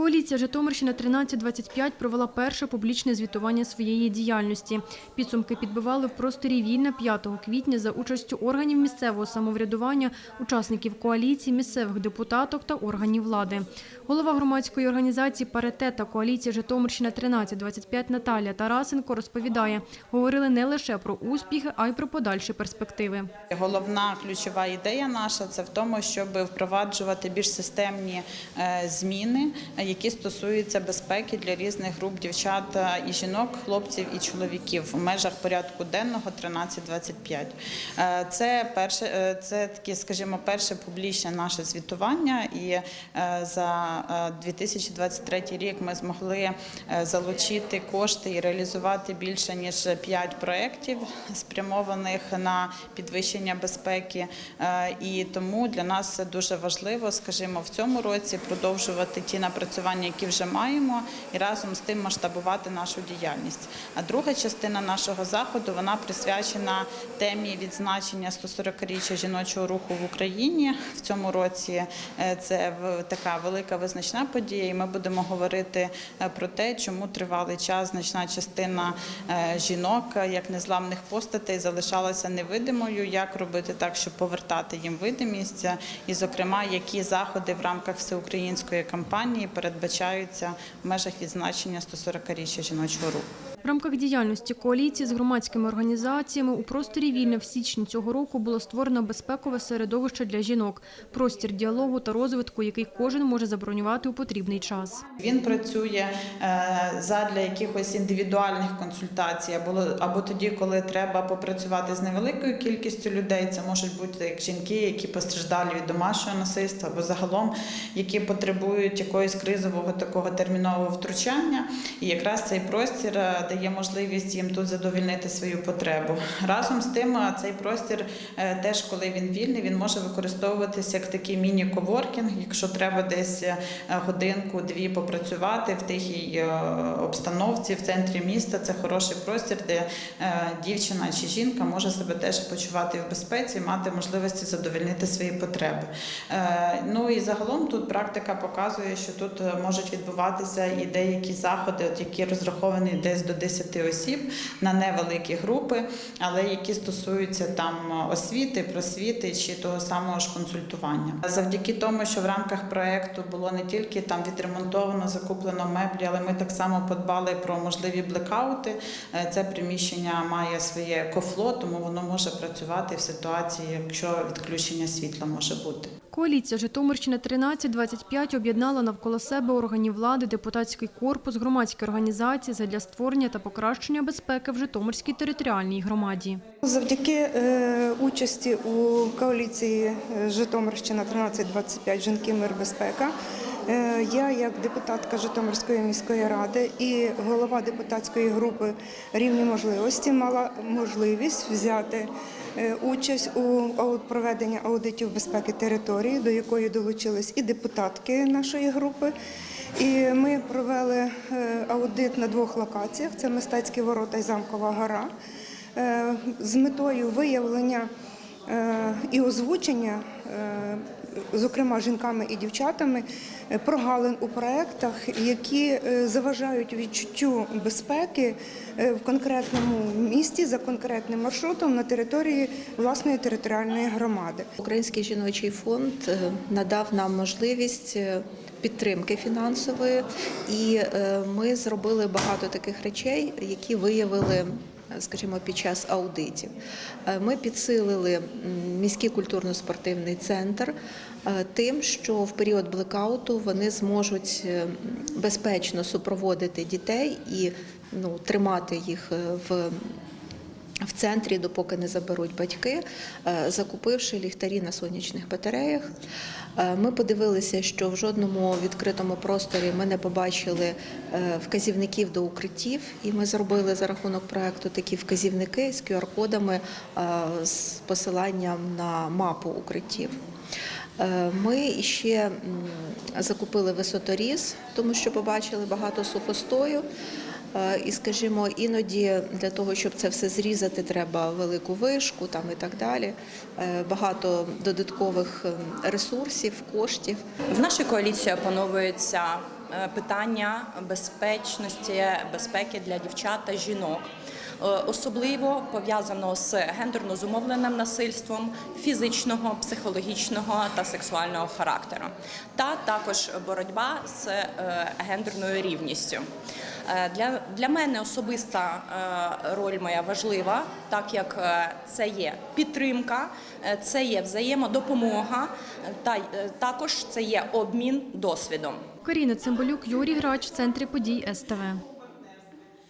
Коаліція Житомирщина 1325 провела перше публічне звітування своєї діяльності. Підсумки підбивали в просторі Вільна 5 квітня за участю органів місцевого самоврядування, учасників коаліції, місцевих депутаток та органів влади. Голова громадської організації «Паритет» та коаліція Житомирщина 1325 Наталія Тарасенко розповідає, говорили не лише про успіхи, а й про подальші перспективи. Головна ключова ідея наша це в тому, щоб впроваджувати більш системні е, зміни, які стосуються безпеки для різних груп дівчат е, і жінок, хлопців і чоловіків в межах порядку денного 1325. Е, Це перше, е, це таке, скажімо, перше публічне наше звітування, і за е, 2023 рік ми змогли залучити кошти і реалізувати більше ніж 5 проєктів, спрямованих на підвищення безпеки. І тому для нас дуже важливо, скажімо, в цьому році продовжувати ті напрацювання, які вже маємо, і разом з тим масштабувати нашу діяльність. А друга частина нашого заходу вона присвячена темі відзначення 140-річчя жіночого руху в Україні. В цьому році е, це така велика визначна подія, і ми будемо говорити е, про те, чому тривалий час значна частина е, жінок як незламних постатей залишалася невидимою. Як робити так, щоб повертати їм видимість, і, зокрема, які заходи в рамках всеукраїнської кампанії передбачаються в межах відзначення 140-річчя жіночого руху. В рамках діяльності коаліції з громадськими організаціями у просторі Вільне в січні цього року було створено безпекове середовище для жінок, простір діалогу та розвитку, який кожен може забронювати у потрібний час. Він працює е, задля якихось індивідуальних консультацій, або, або тоді, коли треба попрацювати з невеликою кількістю людей. Це можуть бути як жінки, які постраждали від домашнього насильства, або загалом, які потребують якогось кризового такого термінового втручання. І якраз цей простір е, дає можливість їм тут задовільнити свою потребу. Разом з тим, цей простір е, теж, коли він вільний, він може використовуватися як такий міні-коворкінг, якщо треба десь е, годинку-дві попрацювати в тихій е, обстановці в центрі міста. Це хороший простір, де дівчина чи жінка може себе теж почувати в безпеці, мати можливості задовольнити свої потреби. Ну і загалом тут практика показує, що тут можуть відбуватися і деякі заходи, які розраховані десь до 10 осіб на невеликі групи, але які стосуються там освіти, просвіти чи того самого ж консультування. Завдяки тому, що в рамках проекту було не тільки там відремонтовано, закуплено меблі, але ми так само подбали про можливі блекаути. Е, Це приміщення має своє кофло, тому воно може працювати в ситуації, якщо відключення світла може бути. Коаліція Житомирщина 1325 об'єднала навколо себе органів влади, депутатський корпус, громадські організації задля створення та покращення безпеки в Житомирській територіальній громаді. Завдяки е, участі у коаліції е, Житомирщина 1325 Жінки мир безпека. Е, Я, як депутатка Житомирської міської ради і голова депутатської групи рівні можливості, мала можливість взяти е, участь у проведенні аудитів безпеки території, до якої долучились і депутатки нашої групи. І ми провели е, аудит на двох локаціях: це мистецькі ворота і замкова гора. З метою виявлення і озвучення, е, зокрема жінками і дівчатами, е, прогалин у проєктах, які е, заважають відчуттю безпеки в конкретному місті за конкретним маршрутом на території власної територіальної громади. Український жіночий фонд надав нам можливість підтримки фінансової, і ми зробили багато таких речей, які виявили. Скажімо, під час аудитів. Е, ми підсилили міський культурно-спортивний центр е, тим, що в період блекауту вони зможуть е, безпечно супроводити дітей і ну, тримати їх в в центрі, допоки не заберуть батьки, е, закупивши ліхтарі на сонячних батареях. Е, Ми подивилися, що в жодному відкритому просторі ми не побачили е, вказівників до укриттів, і ми зробили за рахунок проекту такі вказівники з QR-кодами з посиланням на мапу укриттів. Ми ще закупили висоторіз, тому що побачили багато сухостою. Е, І, скажімо, іноді для того, щоб це все зрізати, треба велику вишку там і так далі. Е, Багато додаткових ем, ресурсів, коштів. В нашій коаліції опановується е, питання безпечності, безпеки для дівчат та жінок. Особливо пов'язано з гендерно зумовленим насильством фізичного, психологічного та сексуального характеру, та також боротьба з гендерною рівністю. Е, Для, для мене особиста е, роль моя важлива, так як е, це є підтримка, це є взаємодопомога, та також це є обмін досвідом. Каріна Цимбалюк, Юрій Грач, в центрі подій СТВ.